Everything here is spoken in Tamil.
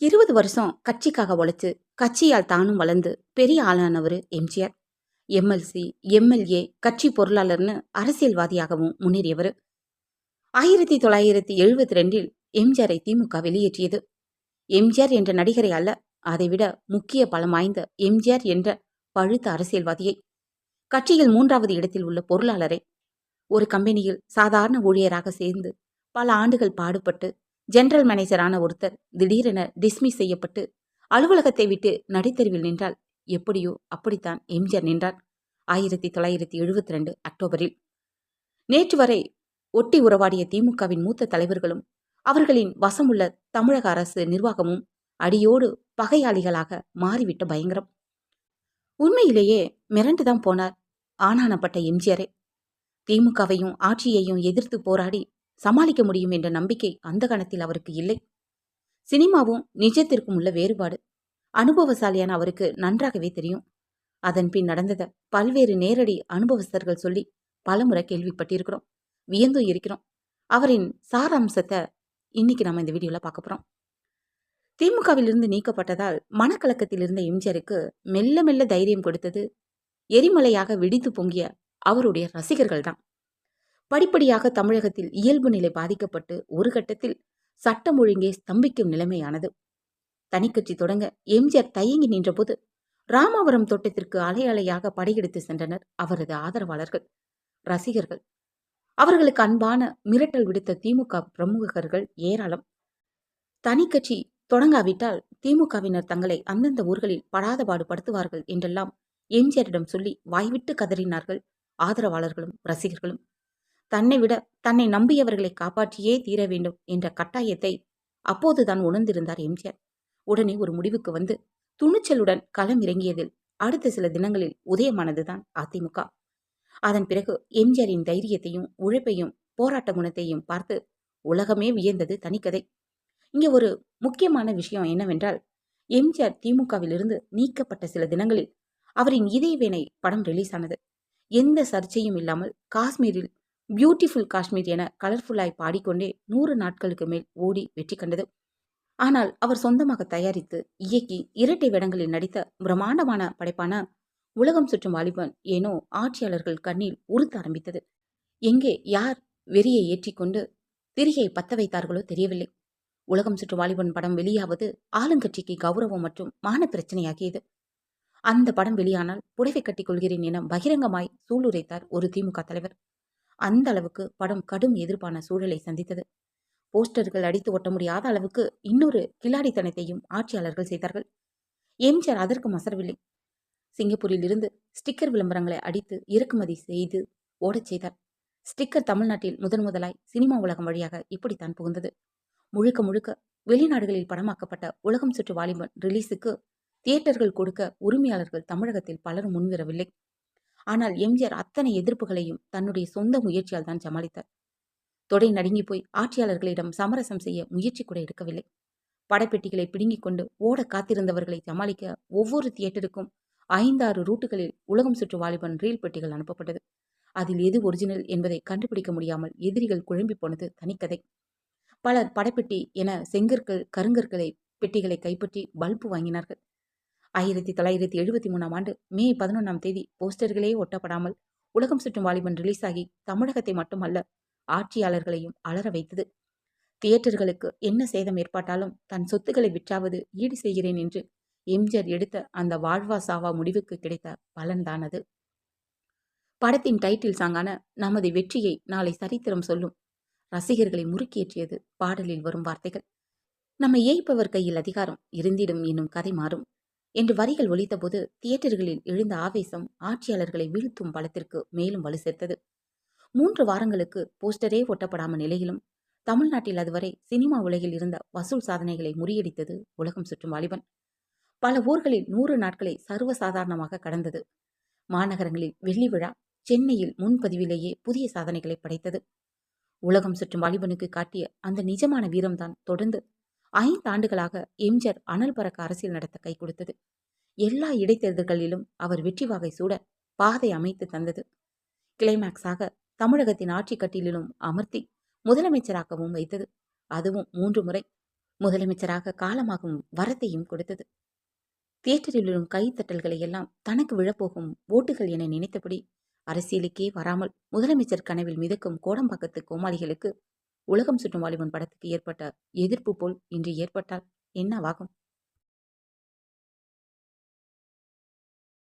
இருபது வருஷம் கட்சிக்காக உழைச்சு கட்சியால் தானும் வளர்ந்து பெரிய ஆளானவர் எம்ஜிஆர் எம்எல்சி எம்எல்ஏ கட்சி பொருளாளர்னு அரசியல்வாதியாகவும் முன்னேறியவர். ஆயிரத்தி தொள்ளாயிரத்தி எழுபத்தி ரெண்டில் எம்ஜிஆரை திமுக வெளியேற்றியது. எம்ஜிஆர் என்ற நடிகரை அல்ல அதைவிட முக்கிய பலம் வாய்ந்த எம்ஜிஆர் என்ற பழுத்த அரசியல்வாதியை. கட்சியில் மூன்றாவது இடத்தில் உள்ள பொருளாளரை ஒரு கம்பெனியில் சாதாரண ஊழியராக சேர்ந்து பல ஆண்டுகள் பாடுபட்டு ஜெனரல் மேனேஜரான ஒருத்தர் திடீரென டிஸ்மிஸ் செய்யப்பட்டு அலுவலகத்தை விட்டு நடித்தெருவில் நின்றால் எப்படியோ அப்படித்தான் எம்ஜிஆர் நின்றார். ஆயிரத்தி தொள்ளாயிரத்தி எழுபத்தி ரெண்டு அக்டோபரில். நேற்று வரை ஒட்டி உறவாடிய திமுகவின் மூத்த தலைவர்களும் அவர்களின் வசமுள்ள தமிழக அரசு நிர்வாகமும் அடியோடு பகையாளிகளாக மாறிவிட்ட பயங்கரம். உண்மையிலேயே மிரண்டுதான் போனார் ஆனானப்பட்ட எம்ஜிஆரே. திமுகவையும் ஆட்சியையும் எதிர்த்து போராடி சமாளிக்க முடியும் என்ற நம்பிக்கை அந்த கணத்தில் அவருக்கு இல்லை. சினிமாவும் நிஜத்திற்கும் உள்ள வேறுபாடு. அனுபவசாலியான அவருக்கு நன்றாகவே தெரியும். அதன் பின் நடந்தத பல்வேறு நேரடி அனுபவஸ்தர்கள் சொல்லி பலமுறை கேள்விப்பட்டிருக்கிறோம். வியந்தும் இருக்கிறோம். அவரின் சாராம்சத்தை இன்னைக்கு நம்ம இந்த வீடியோவில் பார்க்க போறோம். திமுகவிலிருந்து நீக்கப்பட்டதால் மனக்கலக்கத்தில் இருந்த எம்ஜிஆருக்கு மெல்ல மெல்ல தைரியம் கொடுத்தது எரிமலையாக வெடித்து பொங்கிய அவருடைய ரசிகர்கள் தான் படிப்படியாக தமிழகத்தில் இயல்பு நிலை பாதிக்கப்பட்டு ஒரு கட்டத்தில் சட்டம் ஒழுங்கே ஸ்தம்பிக்கும் நிலைமையானது. தனிக்கட்சி தொடங்க எம்ஜிஆர் தயங்கி நின்றபோது ராமாவரம் தோட்டத்திற்கு அலை அலையாக படையெடுத்து சென்றனர் அவரது ஆதரவாளர்கள் ரசிகர்கள். அவர்களுக்கு அன்பான மிரட்டல் விடுத்த திமுக பிரமுகர்கள் ஏராளம். தனிக்கட்சி தொடங்காவிட்டால் திமுகவினர் தங்களை அந்தந்த ஊர்களில் படாதபாடு படுத்துவார்கள் என்றெல்லாம் எம்ஜிஆரிடம் சொல்லி வாய்விட்டு கதறினார்கள் ஆதரவாளர்களும் ரசிகர்களும். தன்னை விட தன்னை நம்பியவர்களை காப்பாற்றியே தீர வேண்டும் என்ற கட்டாயத்தை அப்போதுதான் உணர்ந்திருந்தார் எம்ஜிஆர். உடனே ஒரு முடிவுக்கு வந்து துணிச்சலுடன் களம் இறங்கியதில் அடுத்த சில தினங்களில் உதயமானதுதான் அதிமுக. அதன் பிறகு எம்ஜிஆரின் தைரியத்தையும் உழைப்பையும் போராட்ட குணத்தையும் பார்த்து உலகமே வியந்தது தனிக்கதை. இங்கே ஒரு முக்கியமான விஷயம் என்னவென்றால் எம்ஜிஆர் திமுகவிலிருந்து நீக்கப்பட்ட சில தினங்களில் அவரின் இதயவேனை படம் ரிலீஸ் ஆனது. எந்த சர்ச்சையும் இல்லாமல் காஷ்மீரில் பியூட்டிஃபுல் காஷ்மீர் என கலர்ஃபுல்லாய் பாடிக்கொண்டே நூறு நாட்களுக்கு மேல் ஓடி வெற்றி கண்டது. ஆனால் அவர் சொந்தமாக தயாரித்து இயக்கி இரட்டை வேடங்களில் நடித்த பிரம்மாண்டமான படைப்பான உலகம் சுற்றும் வாலிபன் ஏனோ ஆட்சியாளர்கள் கண்ணில் உறுத்த ஆரம்பித்தது. எங்கே யார் வெறியை ஏற்றிக்கொண்டு திரியை பத்த வைத்தார்களோ தெரியவில்லை. உலகம் சுற்றும் வாலிபன் படம் வெளியாவது ஆளுங்கட்சிக்கு கௌரவம் மற்றும் மான பிரச்சனையாகியது. அந்த படம் வெளியானால் புடவை கட்டிக் கொள்கிறேன் என பகிரங்கமாய் சூளுரைத்தார் ஒரு திமுக தலைவர். அந்த அளவுக்கு படம் கடும் எதிர்ப்பான சூழலை சந்தித்தது. போஸ்டர்கள் அடித்து ஒட்ட முடியாத அளவுக்கு இன்னொரு கில்லாடித்தனத்தையும் ஆட்சியாளர்கள் செய்தார்கள். எம்ஜிஆர் அதற்கு மசரவில்லை. சிங்கப்பூரில் இருந்து ஸ்டிக்கர் விளம்பரங்களை அடித்து இறக்குமதி செய்து ஓடச் செய்தார். ஸ்டிக்கர் தமிழ்நாட்டில் முதன் முதலாய் சினிமா உலகம் வழியாக இப்படித்தான் புகுந்தது. முழுக்க முழுக்க வெளிநாடுகளில் படமாக்கப்பட்ட உலகம் சுற்று வாலிபன் ரிலீஸுக்கு தியேட்டர்கள் கொடுக்க உரிமையாளர்கள் தமிழகத்தில் பலரும் முன்வரவில்லை. ஆனால் எம்ஜிஆர் அத்தனை எதிர்ப்புகளையும் தன்னுடைய சொந்த முயற்சியால் தான் சமாளித்தார். தொடை நடுங்கி போய் ஆட்சியாளர்களிடம் சமரசம் செய்ய முயற்சி கூட எடுக்கவில்லை. படப்பெட்டிகளை பிடுங்கிக் கொண்டு ஓட காத்திருந்தவர்களை சமாளிக்க ஒவ்வொரு தியேட்டருக்கும் ஐந்தாறு ரூட்டுகளில் உலகம் சுற்று வாலிபன் ரீல் பெட்டிகள் அனுப்பப்பட்டது. அதில் எது ஒரிஜினல் என்பதை கண்டுபிடிக்க முடியாமல் எதிரிகள் குழம்பி போனது தனிக்கதை. பலர் படப்பெட்டி என செங்கற்கள் கருங்கற்களை பெட்டிகளை கைப்பற்றி பல்பு வாங்கினார்கள். ஆயிரத்தி தொள்ளாயிரத்தி எழுபத்தி மூணாம் ஆண்டு மே பதினொன்றாம் தேதி போஸ்டர்களே ஒட்டப்படாமல் உலகம் சுற்றும் வாலிபன் ரிலீஸ் ஆகி தமிழகத்தை மட்டுமல்ல ஆட்சியாளர்களையும் அலற வைத்தது. தியேட்டர்களுக்கு என்ன சேதம் ஏற்பட்டாலும் தன் சொத்துக்களை விற்றாவது ஈடு செய்கிறேன் என்று எம்ஜிஆர் எடுத்த அந்த வாழ்வா சாவா முடிவுக்கு கிடைத்த பலன்தானது படத்தின் டைட்டில் சாங்கான நமது வெற்றியை நாளை சரித்திரம் சொல்லும் ரசிகர்களை முறுக்கியேற்றியது பாடலில் வரும் வார்த்தைகள். நம்ம ஏய்ப்பவர் கையில் அதிகாரம் இருந்திடும் என்னும் கதை மாறும். என்று வரிகள் ஒலித்தபோது தியேட்டர்களில் எழுந்த ஆவேசம் ஆட்சியாளர்களை வீழ்த்தும் பலத்திற்கு மேலும் வலு சேர்த்தது. மூன்று வாரங்களுக்கு போஸ்டரே ஒட்டப்படாம நிலையிலும் தமிழ்நாட்டில் அதுவரை சினிமா உலகில் இருந்த வசூல் சாதனைகளை முறியடித்தது உலகம் சுற்றும் வாலிபன். பல ஊர்களில் நூறு நாட்களை சர்வசாதாரணமாக கடந்தது. மாநகரங்களில் வெள்ளி விழா சென்னையில் முன்பதிவிலேயே புதிய சாதனைகளை படைத்தது. உலகம் சுற்றும் வாலிபனுக்கு காட்டிய அந்த நிஜமான வீரம்தான் தொடர்ந்து ஐந்து ஆண்டுகளாக எம்ஜிஆர் அனல் பறக்க அரசியல் நடத்த கை கொடுத்தது. எல்லா இடைத்தேர்தல்களிலும் அவர் வெற்றி வாகை சூட பாதை அமைத்து தந்தது. கிளைமேக்ஸாக தமிழகத்தின் ஆட்சி கட்டிலும் அமர்த்தி முதலமைச்சராகவும் வைத்தது. அதுவும் மூன்று முறை முதலமைச்சராக காலமாகும் வரத்தையும் கொடுத்தது. தியேட்டரில் விழும் கைத்தட்டல்களை எல்லாம் தனக்கு விழப்போகும் ஓட்டுகள் என நினைத்தபடி அரசியலுக்கே வராமல் முதலமைச்சர் கனவில் மிதக்கும் கோடம்பாக்கத்து கோமாளிகளுக்கு உலகம் சுற்றும் வாலிபன் படத்துக்கு ஏற்பட்ட எதிர்ப்பு போல் இன்று ஏற்பட்டால் என்னவாகும்